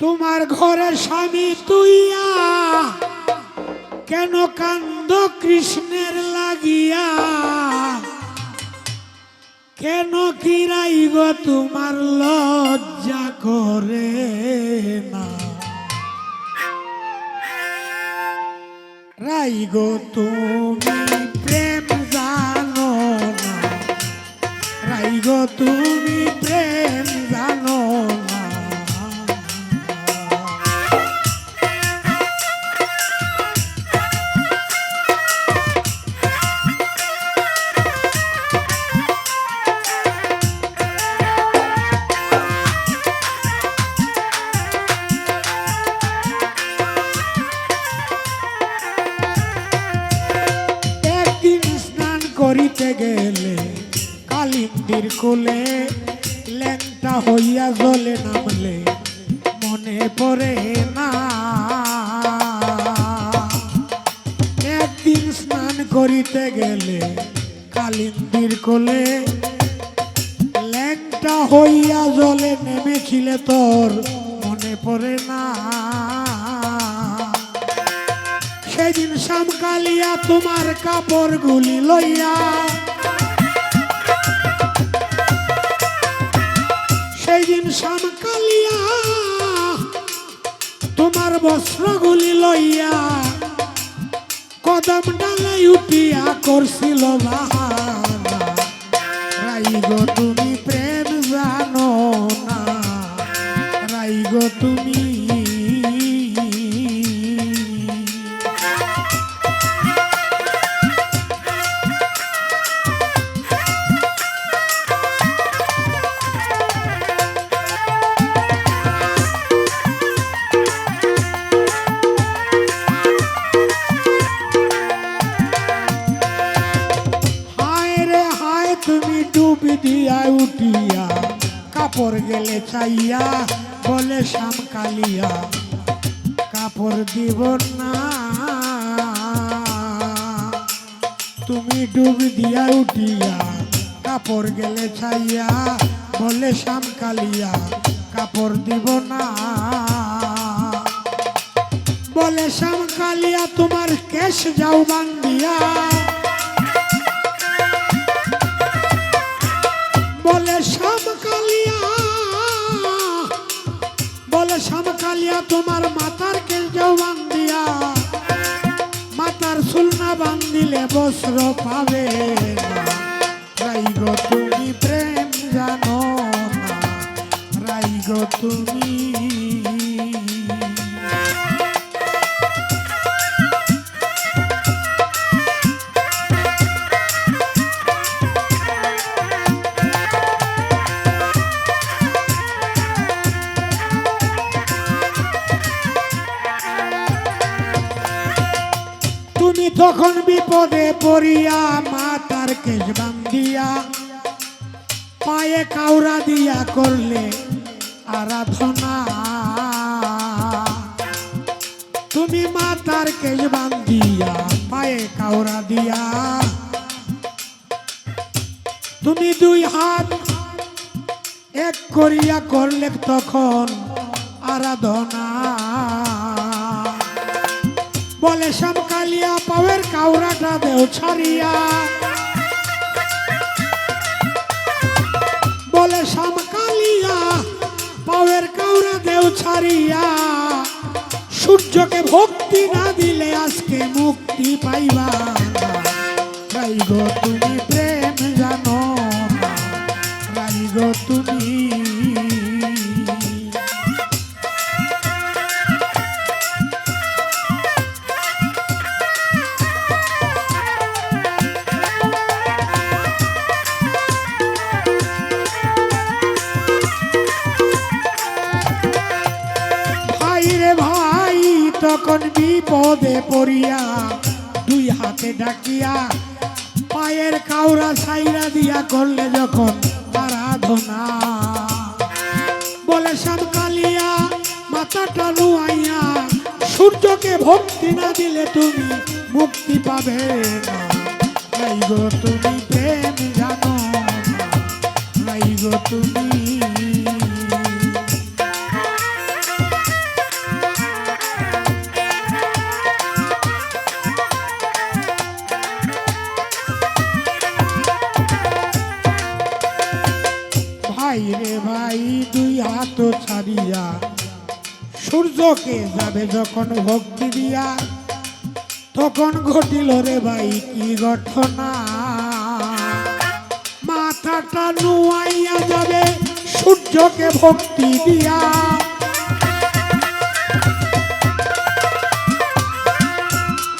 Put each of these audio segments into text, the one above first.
তোমার ঘরে স্বামী তুইয়া কেন কান্দ কৃষ্ণের লাগিয়া? কেন কিরাই গো তোমার লজ্জা করে না? রাই গো তুমি প্রেম জানো না। রাই গো তুমি প্রেম করিতে গেলে কালিন্দির কোলে ল্যাংটা হইয়া জলে নামলে মনে পড়ে না। একদিন স্নান করিতে গেলে কালিন্দির কোলে ল্যাংটা হইয়া জলে নেমেছিলে তোর মনে পড়ে না। সামকালিয়া তোমার কাপড় গুলি লইয়া সেদিন সামকালিয়া তোমার বস্ত্রগুলি লইয়া কদম ডালে উঠিয়া করছিল বাহানা তুমি প্রেম জানো না, রাই গো তুমি চাইয়া বলে শ্যাম কালিয়া, কাপড় দিব না। তুমি ডুবি দিয়া উঠিয়া কাপড় গেলে ছাইয়া বলে শ্যাম কালিয়া, কাপড় দিব না। বলে শ্যাম কালিয়া, তোমার কেশ যাও বান্দিয়া বলে শ্যাম কালিয়া কালিয়া তোমার মাতার কেশ যাও বান্দিয়া মাতার সুলনা বান্দিলে বস্ত্র পাবে রাইগো রাই তুমি প্রেম জানো না। রাই তুমি তখন বিপদে পড়িয়া মাতার কেশ বান্ধিয়া, পায়ে কাউরা দিয়া করলে আরাধনা। তুমি মাতার কেশ বান্ধিয়া, পায়ে কাউরা দিয়া। তুমি দুই হাত এক করিয়া করলে তখন আরাধনা। বলে কাউরাটা দেও ছাড়িয়া। বলে শ্যামকালিয়া পাওয়ের কাউরা দেও ছাড়িয়া। সূর্যকে ভক্তি না দিলে আজকে মুক্তি পাইবা না। রাই গো, তুমি প্রেম জানো না। তুমি তখন বিপদে পড়িয়া দুই হাতে ডাকিয়া, পায়ের কাউরা ছাইরা দিয়া করলে যখন আরাধনা। বলে শ্যামকালিয়া মাথাটা নুয়াইয়া, সূর্যকে ভক্তি না দিলে তুমি মুক্তি পাবে না। তুমি প্রেম জানো তুমি সূর্যকে যাবে যখন ভক্তি দিয়া, তখন ঘটিল রে ভাই কি ঘটনা? মাথাটা নুয়াইয়া যাবে সূর্যকে ভক্তি দিয়া।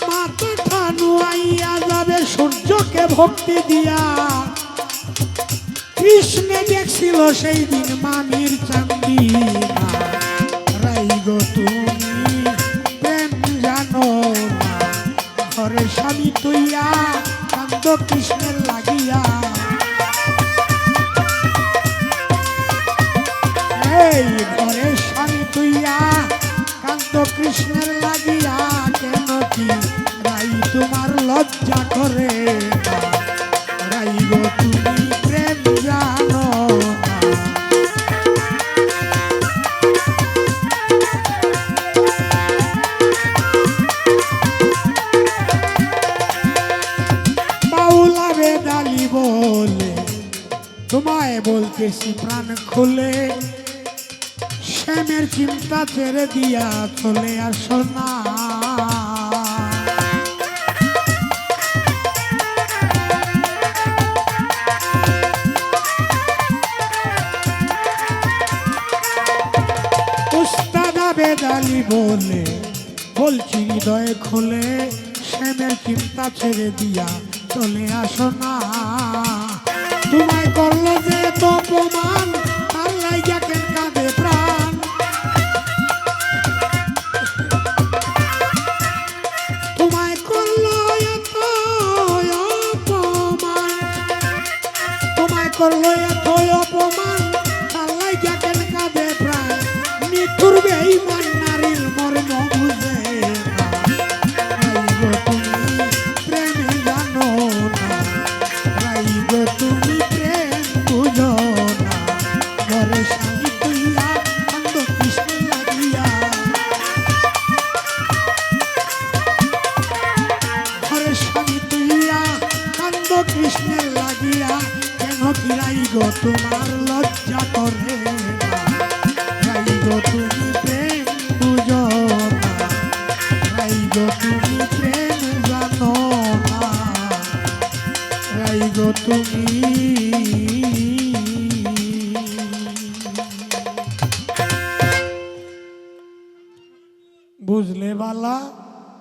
মাথাটা নুয়াইয়া যাবে সূর্যকে ভক্তি দিয়া। কৃষ্ণে দেখছিল সেই দিন মামির চান্দি ঘরে স্বামী তুইয়া কান্দ কৃষ্ণের লাগিয়া। বলতেছি প্রাণ খুলে, শ্যামের চিন্তা ছেড়ে দিয়া চলে আসো না বেদালি বলে, বলছি হৃদয়ে খুলে, শ্যামের চিন্তা ছেড়ে দিয়া চলে আসো না তোমায় করল যে তো অপমান তার লাইগা কেন কাঁদে প্রাণ? তোমায় করল এত অপমান, তোমায় করল তুমি